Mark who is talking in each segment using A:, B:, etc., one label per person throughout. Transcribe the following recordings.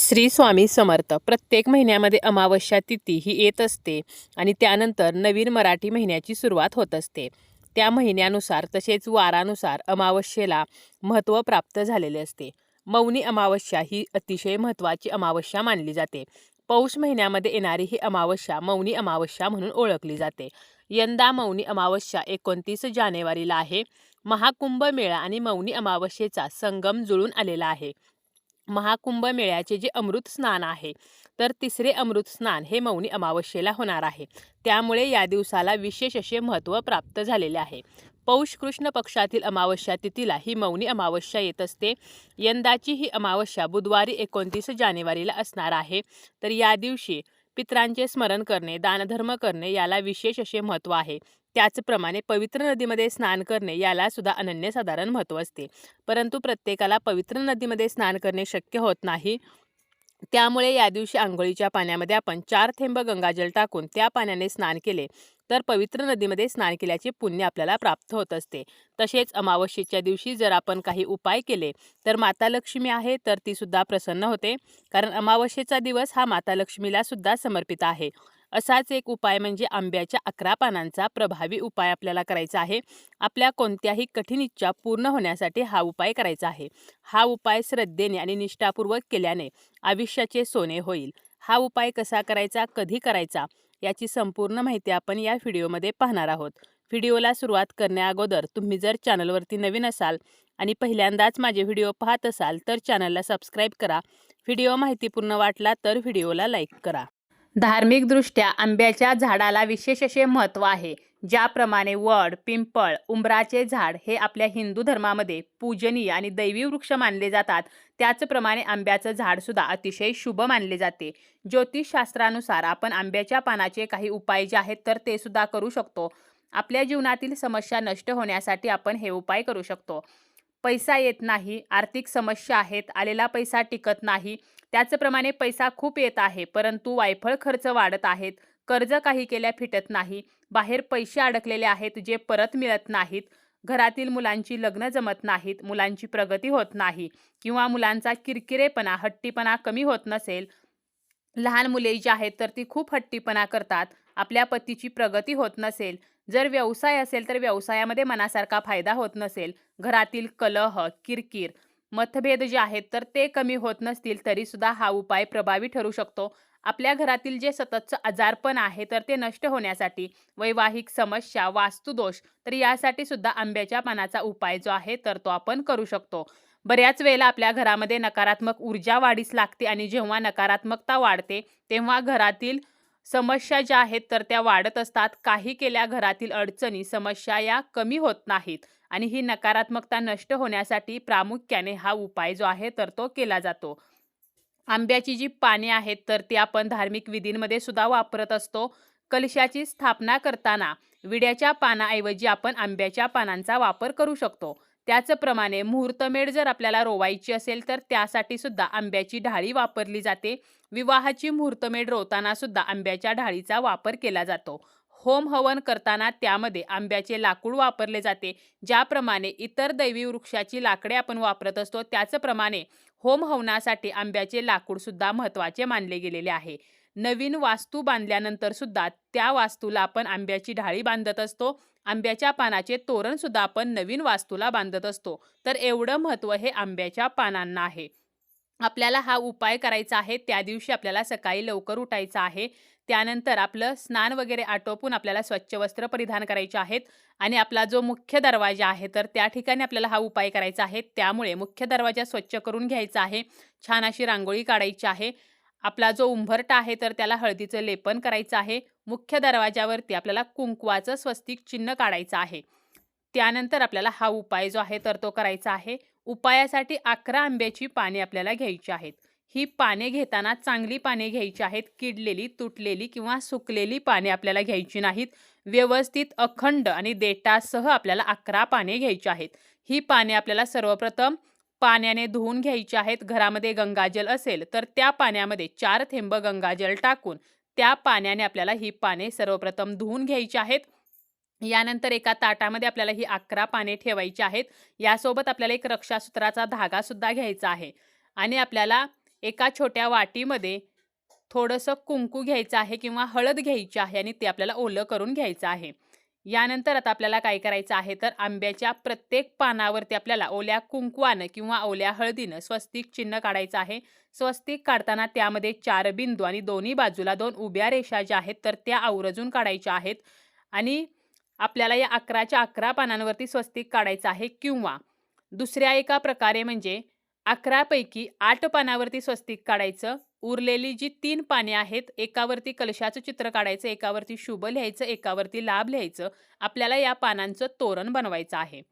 A: श्री स्वामी समर्थ. प्रत्येक महिन्यामध्ये अमावस्या तिथी ही येत असते आणि त्यानंतर नवीन मराठी महिन्याची सुरुवात होत असते. त्या महिन्यानुसार तसेच वारानुसार अमावस्येला महत्त्व प्राप्त झालेले असते. मौनी अमावस्या ही अतिशय महत्त्वाची अमावस्या मानली जाते. पौष महिन्यामध्ये येणारी ही अमावस्या मौनी अमावस्या म्हणून ओळखली जाते. यंदा मौनी अमावस्या एकोणतीस जानेवारीला आहे. महाकुंभ मेळा आणि मौनी अमावस्येचा संगम जुळून आलेला आहे. महाकुंभ मेळ्याचे जे अमृत स्नान आहे तर तिसरे अमृत स्नान हे मौनी अमावस्येला होणार आहे. त्यामुळे या दिवसाला विशेष असे महत्त्व प्राप्त झालेले आहे. पौष कृष्ण पक्षातील अमावस्या तिथीला ही मौनी अमावस्या येत असते. यंदाची ही अमावस्या बुधवारी एकोणतीस जानेवारीला असणार आहे. तर या दिवशी पितरांचे स्मरण करणे दानधर्म करणे याला विशेष असे महत्त्व आहे. त्याचप्रमाणे पवित्र नदीमध्ये स्नान करणे याला सुद्धा अनन्यसाधारण महत्त्व असते. परंतु प्रत्येकाला पवित्र नदीमध्ये स्नान करणे शक्य होत नाही. त्यामुळे या दिवशी आंघोळीच्या पाण्यामध्ये आपण चार थेंब गंगाजल टाकून त्या पाण्याने स्नान केले. तर पवित्र नदीमध्ये स्नान केल्याचे पुण्य आपल्याला प्राप्त होत असते. तसेच अमावस्येच्या दिवशी जर आपण काही उपाय केले तर माता लक्ष्मी आहे तर ती सुद्धा प्रसन्न होते. कारण अमावस्येचा दिवस हा माता लक्ष्मीला सुद्धा समर्पित आहे. असाच एक उपाय म्हणजे आंब्याच्या अकरा पानांचा प्रभावी उपाय आपल्याला करायचा आहे. आपल्या कोणत्याही कठीण इच्छा पूर्ण होण्यासाठी हा उपाय करायचा आहे. हा उपाय श्रद्धेने आणि निष्ठापूर्वक केल्याने आयुष्याचे सोने होईल. हा उपाय कसा करायचा कधी करायचा याची संपूर्ण माहिती आपण या व्हिडिओमध्ये पाहणार आहोत. व्हिडिओला सुरुवात करण्याअगोदर तुम्ही जर चॅनलवरती नवीन असाल आणि पहिल्यांदाच माझे व्हिडिओ पाहत असाल तर चॅनलला सबस्क्राईब करा. व्हिडिओ माहितीपूर्ण वाटला तर व्हिडिओला लाईक करा. धार्मिकदृष्ट्या आंब्याच्या झाडाला विशेष असे महत्त्व आहे ज्याप्रमाणे वड पिंपळ उंबराचे झाड हे आपल्या हिंदू धर्मामध्ये पूजनीय आणि दैवी वृक्ष मानले जातात. त्याचप्रमाणे आंब्याचं झाडसुद्धा अतिशय शुभ मानले जाते. ज्योतिषशास्त्रानुसार आपण आंब्याच्या पानाचे काही उपाय जे आहेत तर ते सुद्धा करू शकतो. आपल्या जीवनातील समस्या नष्ट होण्यासाठी आपण हे उपाय करू शकतो. पैसा येत नाही आर्थिक समस्या आहेत आलेला पैसा टिकत नाही त्याचप्रमाणे पैसा खूप येत आहे परंतु वायफळ खर्च वाढत आहेत कर्ज काही केल्या फिटत नाही बाहेर पैसे अडकलेले आहेत जे परत मिळत नाहीत घरातील मुलांची लग्न जमत नाहीत मुलांची प्रगती होत नाही किंवा मुलांचा किरकिरेपणा हट्टीपणा कमी होत नसेल. लहान मुले जी आहेत तर ती खूप हट्टीपणा करतात आपल्या पतीची प्रगती होत नसेल. जर व्यवसाय असेल तर व्यवसायामध्ये मनासारखा फायदा होत नसेल. घरातील कलह किरकिर मतभेद जे आहेत तर ते कमी होत नसतील तरी सुद्धा हा उपाय प्रभावी ठरू शकतो. आपल्या घरातील जे सततचं आजारपण आहे तर ते नष्ट होण्यासाठी वैवाहिक समस्या वास्तुदोष तर यासाठी सुद्धा आंब्याच्या पानाचा उपाय जो आहे तर तो आपण करू शकतो. बऱ्याच वेळेला आपल्या घरामध्ये नकारात्मक ऊर्जा वाढीस लागते आणि जेव्हा नकारात्मकता वाढते तेव्हा घरातील समस्या ज्या आहेत तर त्या वाढत असतात. काही केल्या घरातील अडचणी समस्या या कमी होत नाहीत. आणि ही नकारात्मकता नष्ट होण्यासाठी प्रामुख्याने हा उपाय जो आहे तर तो केला जातो. आंब्याची जी पाने आहेत तर ती आपण धार्मिक विधींमध्ये सुद्धा वापरत असतो. कलशाची स्थापना करताना विड्याच्या पानाऐवजी आपण आंब्याच्या पानांचा वापर करू शकतो. त्याचप्रमाणे मुहूर्तमेढ जर आपल्याला रोवायची असेल तर त्यासाठी सुद्धा आंब्याची ढाळी वापरली जाते. विवाहाची मुहूर्तमेढ रोवताना सुद्धा आंब्याच्या ढाळीचा वापर केला जातो. होम हवन करताना त्यामध्ये आंब्याचे लाकूड वापरले जाते ज्याप्रमाणे इतर दैवी वृक्षाची लाकडे आपण वापरत असतो त्याचप्रमाणे होम हवनासाठी आंब्याचे लाकूडसुद्धा महत्त्वाचे मानले गेलेले आहे. नवीन वास्तू बांधल्यानंतर सुद्धा त्या वास्तूला आपण आंब्याची ढाळी बांधत असतो आंब्याच्या पानाचे तोरण सुद्धा आपण नवीन वास्तूला बांधत असतो. तर एवढं महत्त्व हे आंब्याच्या पानांना आहे. आपल्याला हा उपाय करायचा आहे त्या दिवशी आपल्याला सकाळी लवकर उठायचं आहे. त्यानंतर आपलं स्नान वगैरे आटोपून आपल्याला स्वच्छ वस्त्र परिधान करायचे आहेत आणि आपला जो मुख्य दरवाजा आहे तर त्या ठिकाणी आपल्याला हा उपाय करायचा आहे. त्यामुळे मुख्य दरवाजा स्वच्छ करून घ्यायचा आहे छान अशी रांगोळी काढायची आहे. आपला जो उंभरटा आहे तर त्याला हळदीचं लेपन करायचं आहे. मुख्य दरवाजावरती आपल्याला कुंकवाचं स्वस्तिक चिन्ह काढायचं आहे. त्यानंतर आपल्याला हा उपाय जो आहे तर तो करायचा आहे. उपायासाठी अकरा आंब्याची पाने आपल्याला घ्यायची आहेत. ही पाने घेताना चांगली पाने घ्यायची आहेत किडलेली तुटलेली किंवा सुकलेली पाने आपल्याला घ्यायची नाहीत. व्यवस्थित अखंड आणि देटासह आपल्याला अकरा पाने घ्यायची आहेत. ही पाने आपल्याला सर्वप्रथम पाण्याने धुवून घ्यायची आहेत. घरामध्ये गंगाजल असेल तर त्या पाण्यामध्ये चार थेंब गंगाजल टाकून त्या पाण्याने आपल्याला ही पाने सर्वप्रथम धुवून घ्यायची आहेत. यानंतर एका ताटामध्ये आपल्याला ही अकरा पाने ठेवायची आहेत. यासोबत आपल्याला एक रक्षासूत्राचा धागा सुद्धा घ्यायचा आहे. आणि आपल्याला एका छोट्या वाटीमध्ये थोडंसं कुंकू घ्यायचं आहे किंवा हळद घ्यायची आहे आणि ते आपल्याला ओलं करून घ्यायचं आहे. यानंतर आता आपल्याला काय करायचं आहे तर आंब्याच्या प्रत्येक पानावरती आपल्याला ओल्या कुंकवानं किंवा ओल्या हळदीनं स्वस्तिक चिन्ह काढायचं आहे. स्वस्तिक काढताना त्यामध्ये चार बिंदू आणि दोन्ही बाजूला दोन उभ्या रेषा ज्या आहेत तर त्या आवरजून काढायच्या आहेत. आणि आपल्याला या अकराच्या अकरा पानांवरती स्वस्तिक काढायचं आहे किंवा दुसऱ्या एका प्रकारे म्हणजे अकरापैकी आठ पानावरती स्वस्तिक काढायचं. उरलेली जी तीन पाने आहेत एकावरती कलशाचं चित्र काढायचं एकावरती शुभ लिहायचं एकावरती लाभ लिहायचं आपल्याला या पानांचं तोरण बनवायचं आहे.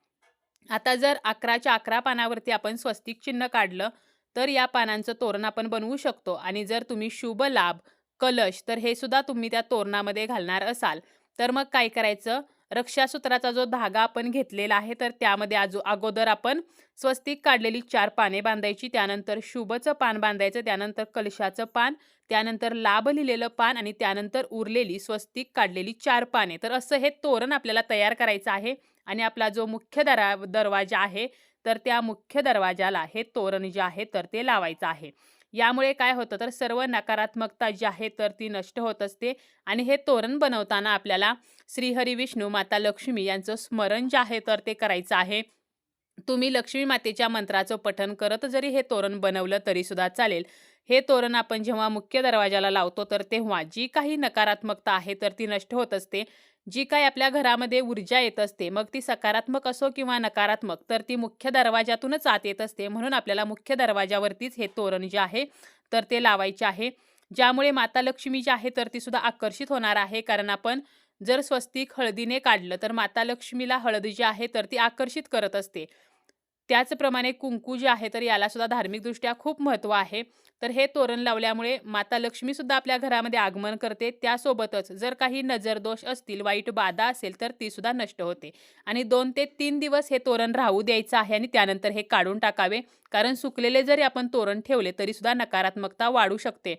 A: आता जर अकराच्या अकरा पानावरती आपण स्वस्तिक चिन्ह काढलं तर या पानांचं तोरण आपण बनवू शकतो. आणि जर तुम्ही शुभ लाभ कलश तर हे सुद्धा तुम्ही त्या तोरणामध्ये घालणार असाल. तर मग काय करायचं? रक्षासूत्राचा जो धागा आपण घेतलेला आहे तर त्यामध्ये आजो अगोदर आपण स्वस्तिक काढलेली चार पाने बांधायची त्यानंतर शुभचं पान बांधायचं त्यानंतर कलशाचं पान त्यानंतर लाभ लिहिलेलं पान आणि त्यानंतर उरलेली स्वस्तिक काढलेली चार पाने. तर असं हे तोरण आपल्याला तयार करायचं आहे आणि आपला जो मुख्य दरा दरवाजा आहे तर त्या मुख्य दरवाजाला हे तोरण जे आहे तर ते लावायचं आहे. यामुळे काय होतं तर सर्व नकारात्मकता जी आहे तर ती नष्ट होत असते. आणि हे तोरण बनवताना आपल्याला श्रीहरी विष्णू माता लक्ष्मी यांचं स्मरण जे आहे तर ते करायचं आहे. तुम्ही लक्ष्मी मातेच्या मंत्राचं पठण करत जरी हे तोरण बनवलं तरीसुद्धा चालेल. हे तोरण आपण जेव्हा मुख्य दरवाजाला लावतो तर तेव्हा जी काही नकारात्मकता आहे तर ती नष्ट होत असते. जी काही आपल्या घरामध्ये ऊर्जा येत असते मग ती सकारात्मक असो किंवा नकारात्मक तर ती मुख्य दरवाजातूनच आत येत असते. म्हणून आपल्याला मुख्य दरवाजावरतीच हे तोरण जे आहे तर ते लावायचे आहे. ज्यामुळे माता लक्ष्मी जी आहे तर ती सुद्धा आकर्षित होणार आहे. कारण आपण जर स्वस्तिक हळदीने काढलं तर माता लक्ष्मीला हळद जी आहे तर ती आकर्षित करत असते. त्याचप्रमाणे कुंकू जे आहे तर याला सुद्धा धार्मिकदृष्ट्या खूप महत्त्व आहे. तर हे तोरण लावल्यामुळे माता लक्ष्मीसुद्धा आपल्या घरामध्ये आगमन करते. त्यासोबतच जर काही नजरदोष असतील वाईट बाधा असेल तर तीसुद्धा नष्ट होते. आणि दोन ते तीन दिवस हे तोरण राहू द्यायचं आहे आणि त्यानंतर हे काढून टाकावे. कारण सुकलेले जरी आपण तोरण ठेवले तरीसुद्धा नकारात्मकता वाढू शकते.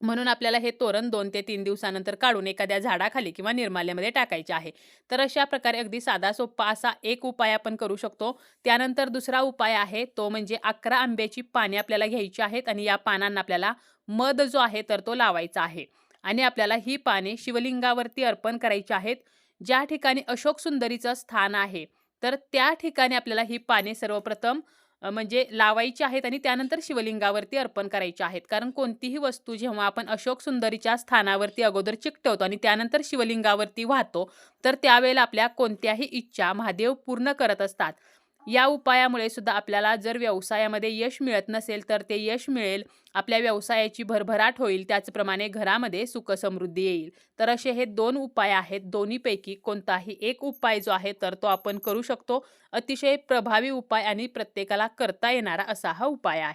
A: म्हणून आपल्याला हे तोरण दोन ते तीन दिवसानंतर काढून एखाद्या झाडाखाली किंवा निर्माल्यामध्ये टाकायचे आहे. तर अशा प्रकारे अगदी साधा सोप्पा असा एक उपाय आपण करू शकतो. त्यानंतर दुसरा उपाय आहे तो म्हणजे अकरा आंब्याची पाने आपल्याला घ्यायची आहेत आणि या पानांना आपल्याला मध जो आहे तर तो लावायचा आहे. आणि आपल्याला ही पाने शिवलिंगावरती अर्पण करायची आहेत. ज्या ठिकाणी अशोक सुंदरीचं स्थान आहे तर त्या ठिकाणी आपल्याला ही पाने सर्वप्रथम म्हणजे लावायचे आहेत आणि त्यानंतर शिवलिंगावरती अर्पण करायच्या आहेत. कारण कोणतीही वस्तू जेव्हा आपण अशोक सुंदरीच्या स्थानावरती अगोदर चिकटवतो आणि त्यानंतर शिवलिंगावरती वाहतो तर त्यावेळेला आपल्या कोणत्याही इच्छा महादेव पूर्ण करत असतात. या उपायामुळे सुद्धा आपल्याला जर व्यवसायामध्ये यश मिळत नसेल तर ते यश मिळेल. आपल्या व्यवसायाची भरभराट होईल. त्याचप्रमाणे घरामध्ये सुखसमृद्धी येईल. तर असे हे दोन उपाय आहेत. दोन्हीपैकी कोणताही एक उपाय जो आहे तर तो आपण करू शकतो. अतिशय प्रभावी उपाय आणि प्रत्येकाला करता येणारा असा हा उपाय आहे.